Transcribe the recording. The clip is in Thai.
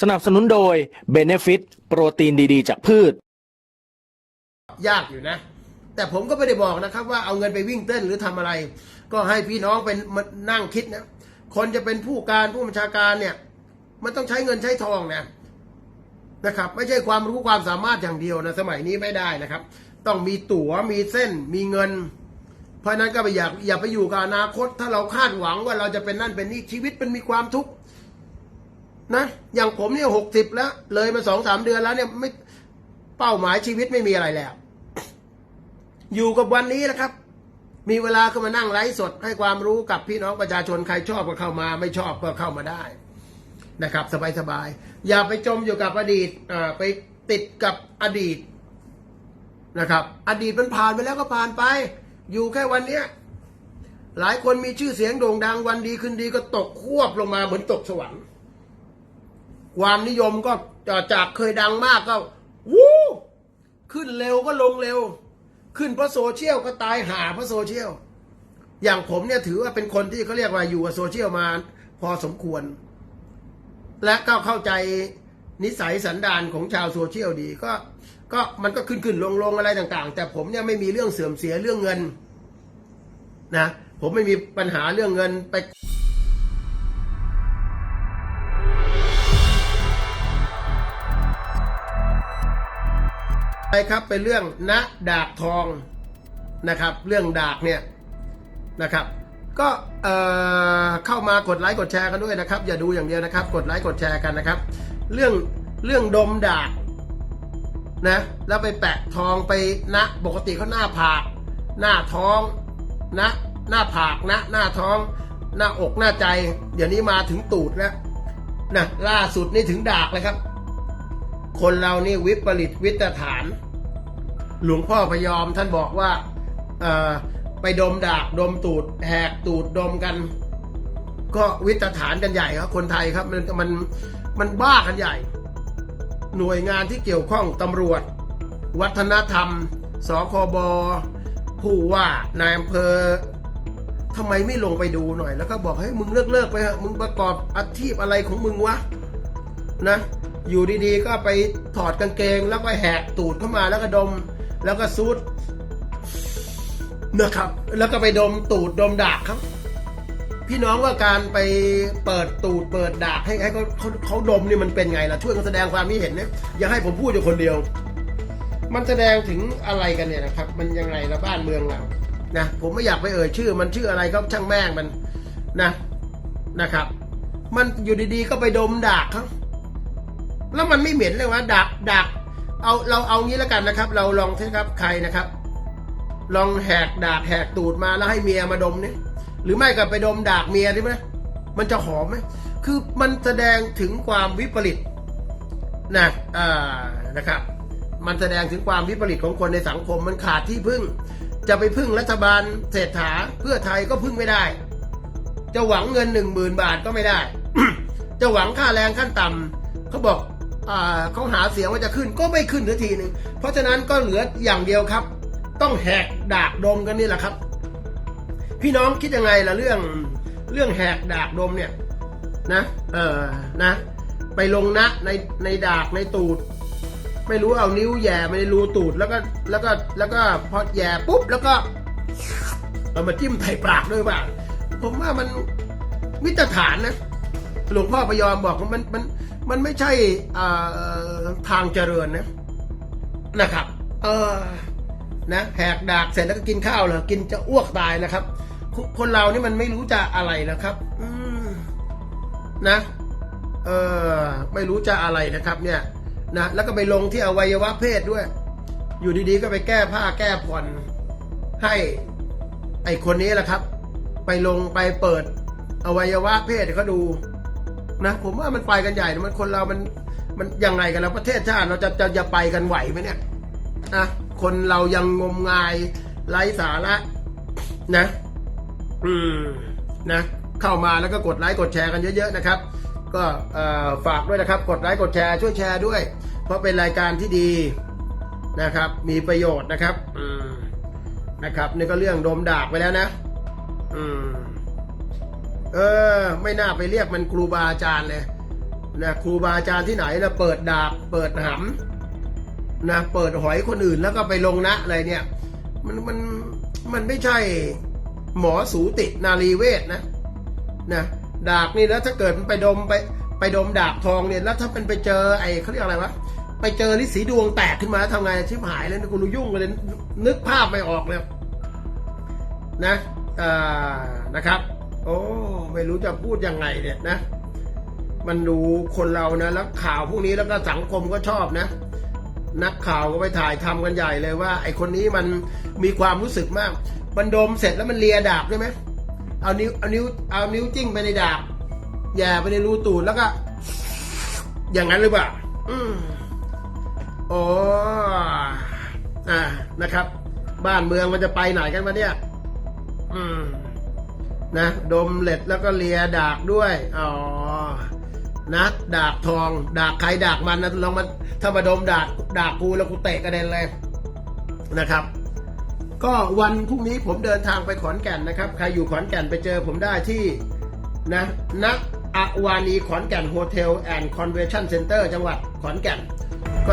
สนับสนุนโดย Benefit โปรตีนดีๆ จากพืช ยากอยู่นะ แต่ผมก็ไม่ได้บอกนะครับ ว่าเอาเงินไปวิ่งเต้นหรือทำอะไร ก็ให้พี่น้องเป็นมานั่งคิดนะ คนจะเป็นผู้การผู้บัญชาการเนี่ย มันต้องใช้เงินใช้ทองนะนะครับ ไม่ใช่ความรู้ความสามารถอย่างเดียวนะ สมัยนี้ไม่ได้นะครับ ต้องมีตั๋วมีเส้นมีเงิน เพราะนั้นก็ไปอยากอย่าไปอยู่กับอนาคต ถ้าเราคาดหวังว่าเราจะเป็นนั่นเป็นนี่ชีวิตมันมีความทุกข์ นะอย่างผมเนี่ยหกสิบแล้ว เลยมาสองสามเดือนแล้วเนี่ยไม่เป้าหมายชีวิตไม่มีอะไรแล้ว อยู่กับวันนี้นะครับ มีเวลาก็มานั่งไลฟ์สด ให้ความรู้กับพี่น้องประชาชนใครชอบก็เข้ามา ไม่ชอบก็เข้ามาได้นะครับ สบายๆอย่าไปจมอยู่กับอดีตอ่าไปติดกับอดีตนะครับ อดีตมันผ่านไปแล้วก็ผ่านไป อยู่แค่วันเนี้ยหลายคนมีชื่อเสียงโด่งดังวันดีขึ้นดีก็ตกควบลงมาเหมือนตกสวรรค์ ความนิยมก็จากเคยดังมากก็วู้ขึ้นเร็วก็ลงเร็ว ขึ้นเพราะโซเชียลก็ตายหาเพราะโซเชียลอย่างผมเนี่ยถือว่าเป็นคนที่เขาเรียกว่าอยู่กับโซเชียลมาพอสมควร และก็เข้าใจนิสัยสันดานของชาวโซเชียลดีก็ก็มันก็ขึ้นขึ้นลงลงอะไรต่าง ๆ แต่ผมเนี่ยไม่มีเรื่องเสื่อมเสียเรื่องเงินนะผมไม่มีปัญหาเรื่องเงินไป ไปครับเป็นเรื่องณดากทองนะครับ เรื่องดากเนี่ยนะครับ ก็เอ่อเข้ามากดไลค์กดแชร์กันด้วยนะครับ อย่าดูอย่างเดียวนะครับ กดไลค์กดแชร์กันนะครับ เรื่องเรื่องดมดากนะแล้วไปแปะทองไปนะปกติเขาหน้าผากหน้าท้องนะหน้าผากนะหน้าท้อง หน้าอกหน้าใจ เดี๋ยวนี้มาถึงตูดแล้วนะล่าสุดนี่ถึงดากเลยครับ คนเรานี่วิปริตวิตฐาน หลวงพ่อพยอมท่านบอกว่าไปดมดากดมตูดแหกตูดดมกัน ก็วิตฐานกันใหญ่ครับ คนไทยครับมันมันมันบ้ากันใหญ่ หน่วยงานที่เกี่ยวข้องตำรวจ วัฒนธรรมสคบผู้ว่านายอำเภอทำไมไม่ลงไปดูหน่อย แล้วก็บอกให้มึงเลิกเลิกไปเถอะมึงประกอบอาชีพอะไรของมึงวะนะ อยู่ดีๆ ก็ไปถอดกางเกง แล้วก็แหกตูดเข้ามาแล้วก็ดม แล้วก็ซูดนะครับ แล้วก็ไปดมตูดดมดากครับ พี่น้องว่าการไปเปิดตูดเปิดดากให้ให้เขาเขาเขาดมนี่มันเป็นไงล่ะช่วยกันแสดงความคิดเห็นนะอย่าให้ผมพูดอยู่คนเดียว มันแสดงถึงอะไรกันเนี่ยนะครับ มันยังไงละบ้านเมืองเรานะผมไม่อยากไปเอ่ยชื่อ มันชื่ออะไรก็ช่างแม่งมันนะนะครับ มันอยู่ดีๆก็ไปดมดากเขา แล้วมันไม่เหม็นเลยวะดักดักเอาเราเอางี้แล้วกันนะครับ เราลองเถอะครับใครนะครับ ลองแหกดากแหกตูดมาแล้วให้เมียมาดมเนี่ยหรือไม่ก็ไปดมดากเมียได้ไหมมันจะหอมไหมคือมันแสดงถึงความวิปริตนะอ่านะครับ มันแสดงถึงความวิปริตของคนในสังคมมันขาดที่พึ่ง จะไปพึ่งรัฐบาลเศรษฐาเพื่อไทยก็พึ่งไม่ได้ จะหวังเงินหนึ่งหมื่นบาทก็ไม่ได้ จะหวังค่าแรงขั้นต่ำเขาบอก เขาหาเสียงว่าจะขึ้นก็ไม่ขึ้นทันทีหนึ่งเพราะฉะนั้นก็เหลืออย่างเดียวครับ ต้องแหกดากดมกันนี่แหละครับ พี่น้องคิดยังไงล่ะเรื่องเรื่องแหกดากดมเนี่ยนะเออนะ ไปลงนะในในดากในตูด ไม่รู้เอานิ้วแย่ไปในรูตูดแล้วก็แล้วก็แล้วก็พอแย่ปุ๊บแล้วก็เอามาจิ้มไถ่ปากด้วยป่ะผมว่ามันมิตรฐานนะหลวงพ่อพยอมบอกว่ามันมัน มันไม่ใช่ทางเจริญนะนะครับ เออนะแหกดากเสร็จแล้วก็กินข้าวเหรอกินจะอ้วกตายนะครับ คนเรานี่มันไม่รู้จะอะไรนะครับอืนะเออไม่รู้จะอะไรนะครับ เนี่ยนะแล้วก็ไปลงที่อวัยวะเพศด้วย อยู่ดีๆก็ไปแก้ผ้าแก้ผ่อนให้ไอคนนี้แหละครับ ไปลงไปเปิดอวัยวะเพศเขาดู นะผมว่ามันไปกันใหญ่นะมันคนเรามันมันยังไงกันแล้วประเทศชาติเราจะจะจะไปกันไหวไหมเนี่ยนะคนเรายังงมงายไร้สาระนะ อืมนะ เข้ามาแล้วก็กดไลค์กดแชร์กันเยอะ ๆ นะครับ ก็เอ่อฝากด้วยนะครับ กดไลค์กดแชร์ช่วยแชร์ด้วย เพราะเป็นรายการที่ดีนะครับ มีประโยชน์นะครับ อืมนะครับ นี่ก็เรื่องดมดากไปแล้วนะ อืม เออ ไม่น่าไปเรียกมันครูบาอาจารย์เลยนะครูบาอาจารย์ที่ไหนนะเปิดดาบเปิดหำนะเปิดหอยคนอื่นแล้วก็ไปลงนะอะไรเนี่ย มันมันมันไม่ใช่หมอสูตินารีเวชนะนะดาบนี่แล้วถ้าเกิดมันไปดมไปไปดมดาบทองเนี่ยแล้วถ้ามันไปเจอไอ้เขาเรียกอะไรวะไปเจอฤทธิ์สีดวงแตกขึ้นมาทำไงชิบหายเลยนะกูรู้ยุ่งเลยนึกภาพไม่ออกเลยนะอ่านะครับ โอ้ ไม่รู้จะพูดยังไงเนี่ยนะ มันดูคนเรานะแล้วข่าวพวกนี้แล้วก็สังคมก็ชอบนะ นักข่าวก็ไปถ่ายทำกันใหญ่เลยว่า ไอคนนี้มันมีความรู้สึกมากมันดมเสร็จแล้วมันเลียดาบใช่ไหมเอานิ้วเอานิ้วเอานิ้วจิ้งไปในดาบแย่ไปในรูตูดแล้วก็ อย่างนั้นหรือเปล่าอืมโอ้อ่านะครับ บ้านเมืองมันจะไปไหนกันมาเนี่ย อืม นะ ดมเหล็ดแล้วก็เลียดากด้วย อ๋อ นะดากทอง ดากใครดากมันนะลองมาถ้ามาดมดากดากกูแล้วกูเตะกระเด็นเลยนะครับ ก็วันพรุ่งนี้ผมเดินทางไปขอนแก่นนะครับ ใครอยู่ขอนแก่นไปเจอผมได้ที่นะนักอวานีขอนแก่นโฮเทลแอนด์คอนเวนชั่นเซ็นเตอร์จังหวัดขอนแก่นก็